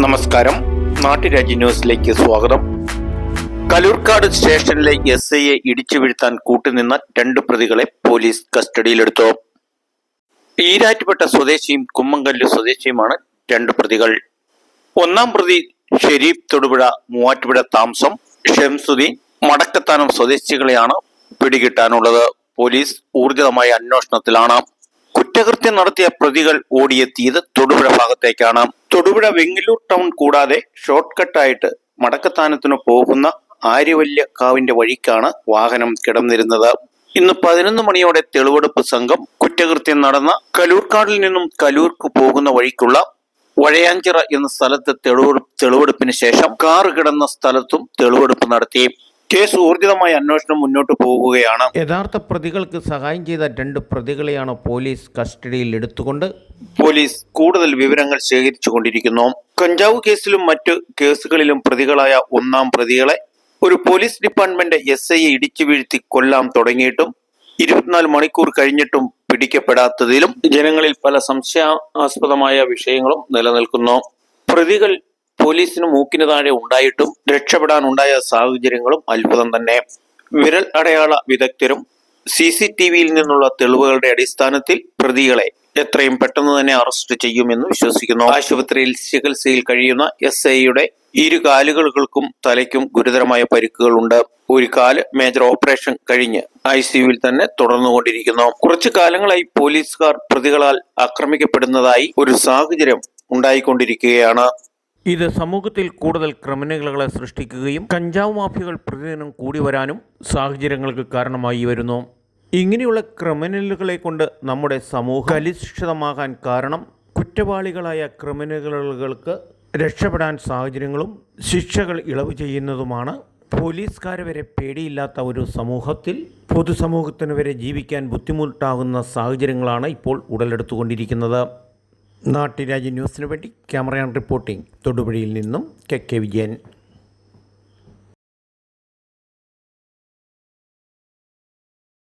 നമസ്കാരം. നാട്ടുരാജ്യ ന്യൂസിലേക്ക് സ്വാഗതം. കലൂർക്കാട് സ്റ്റേഷനിലെ എസ് ഐയെ ഇടിച്ചു വീഴ്ത്താൻ കൂട്ടുനിന്ന രണ്ട് പ്രതികളെ പോലീസ് കസ്റ്റഡിയിലെടുത്തു. ഈരാറ്റുപെട്ട സ്വദേശിയും കുമ്മങ്കല്ല് സ്വദേശിയുമാണ് രണ്ട് പ്രതികൾ. ഒന്നാം പ്രതി ഷെരീഫ് തൊടുപുഴ മൂവാറ്റുപുഴ താമസം ഷംസുദ്ദീൻ മടക്കത്താനം സ്വദേശികളെയാണ് പിടികിട്ടാനുള്ളത്. പോലീസ് ഊർജിതമായ അന്വേഷണത്തിലാണ്. കുറ്റകൃത്യം നടത്തിയ പ്രതികൾ ഓടിയെത്തിയത് തൊടുപുഴ ഭാഗത്തേക്കാണ്. തൊടുപുഴ വെങ്ങിലൂർ ടൗൺ കൂടാതെ ഷോർട്ട് കട്ടായിട്ട് മടക്കത്താനത്തിന് പോകുന്ന ആര്യവല്യ കാവിന്റെ വഴിക്കാണ് വാഹനം കിടന്നിരുന്നത്. ഇന്ന് പതിനൊന്ന് മണിയോടെ തെളിവെടുപ്പ് സംഘം കുറ്റകൃത്യം നടന്ന കലൂർക്കാടിൽ നിന്നും കലൂർക്ക് പോകുന്ന വഴിക്കുള്ള വഴയാഞ്ചിറ എന്ന സ്ഥലത്ത് തെളിവെടുപ്പ് തെളിവെടുപ്പിന് ശേഷം കാർ കിടന്ന സ്ഥലത്തും തെളിവെടുപ്പ് നടത്തി. കേസ് ഊർജിതമായ അന്വേഷണം മുന്നോട്ട് പോകുകയാണ്. യഥാർത്ഥ പ്രതികൾക്ക് സഹായം ചെയ്ത രണ്ട് പ്രതികളെയാണ് പോലീസ് കസ്റ്റഡിയിൽ എടുത്തുകൊണ്ട് പോലീസ് കൂടുതൽ വിവരങ്ങൾ ശേഖരിച്ചു കൊണ്ടിരിക്കുന്നു. കഞ്ചാവ് കേസിലും മറ്റ് കേസുകളിലും പ്രതികളായ ഒന്നാം പ്രതികളെ ഒരു പോലീസ് ഡിപ്പാർട്ട്മെന്റ് എസ് ഐയെ ഇടിച്ചു വീഴ്ത്തി കൊല്ലാൻ തുടങ്ങിയിട്ടും ഇരുപത്തിനാല് മണിക്കൂർ കഴിഞ്ഞിട്ടും പിടിക്കപ്പെടാത്തതിലും ജനങ്ങളിൽ പല സംശയാസ്പദമായ വിഷയങ്ങളും നിലനിൽക്കുന്നു. പ്രതികൾ പോലീസിന് മൂക്കിന് താഴെ ഉണ്ടായിട്ടും രക്ഷപ്പെടാനുണ്ടായ സാഹചര്യങ്ങളും അത്ഭുതം തന്നെ. വിരൽ അടയാള വിദഗ്ധരും സി സി ടി വിയിൽ നിന്നുള്ള തെളിവുകളുടെ അടിസ്ഥാനത്തിൽ പ്രതികളെ എത്രയും പെട്ടെന്ന് തന്നെ അറസ്റ്റ് ചെയ്യുമെന്ന് വിശ്വസിക്കുന്നു. ആശുപത്രിയിൽ ചികിത്സയിൽ കഴിയുന്ന എസ് ഐയുടെ ഇരു കാലുകൾക്കും തലയ്ക്കും ഗുരുതരമായ പരിക്കുകളുണ്ട്. ഒരു കാൽ മേജർ ഓപ്പറേഷൻ കഴിഞ്ഞ് ഐ സിയുവിൽ തന്നെ തുടർന്നുകൊണ്ടിരിക്കുന്നു. കുറച്ചു കാലങ്ങളായി പോലീസുകാർ പ്രതികളാൽ ആക്രമിക്കപ്പെടുന്നതായി ഒരു സാഹചര്യം ഉണ്ടായിക്കൊണ്ടിരിക്കുകയാണ്. ഇത് സമൂഹത്തിൽ കൂടുതൽ ക്രിമിനലുകളെ സൃഷ്ടിക്കുകയും കഞ്ചാവ് മാഫിയകൾ പ്രതിദിനം കൂടി വരാനും സാഹചര്യങ്ങൾക്ക് കാരണമായി വരുന്നു. ഇങ്ങനെയുള്ള ക്രിമിനലുകളെ കൊണ്ട് നമ്മുടെ സമൂഹം കലുഷിതമാകാൻ കാരണം കുറ്റവാളികളായ ക്രിമിനലുകൾക്ക് രക്ഷപ്പെടാൻ സാഹചര്യങ്ങളും ശിക്ഷകൾ ഇളവ് ചെയ്യുന്നതുമാണ്. പോലീസുകാരെ വരെ പേടിയില്ലാത്ത ഒരു സമൂഹത്തിൽ പൊതുസമൂഹത്തിന് വരെ ജീവിക്കാൻ ബുദ്ധിമുട്ടാകുന്ന സാഹചര്യങ്ങളാണ് ഇപ്പോൾ ഉടലെടുത്തുകൊണ്ടിരിക്കുന്നത്. നാട്ടുരാജ്യ ന്യൂസിന് വേണ്ടി ക്യാമറയാൻ റിപ്പോർട്ടിംഗ് തൊടുപുഴയിൽ നിന്നും കെ കെ വിജയൻ.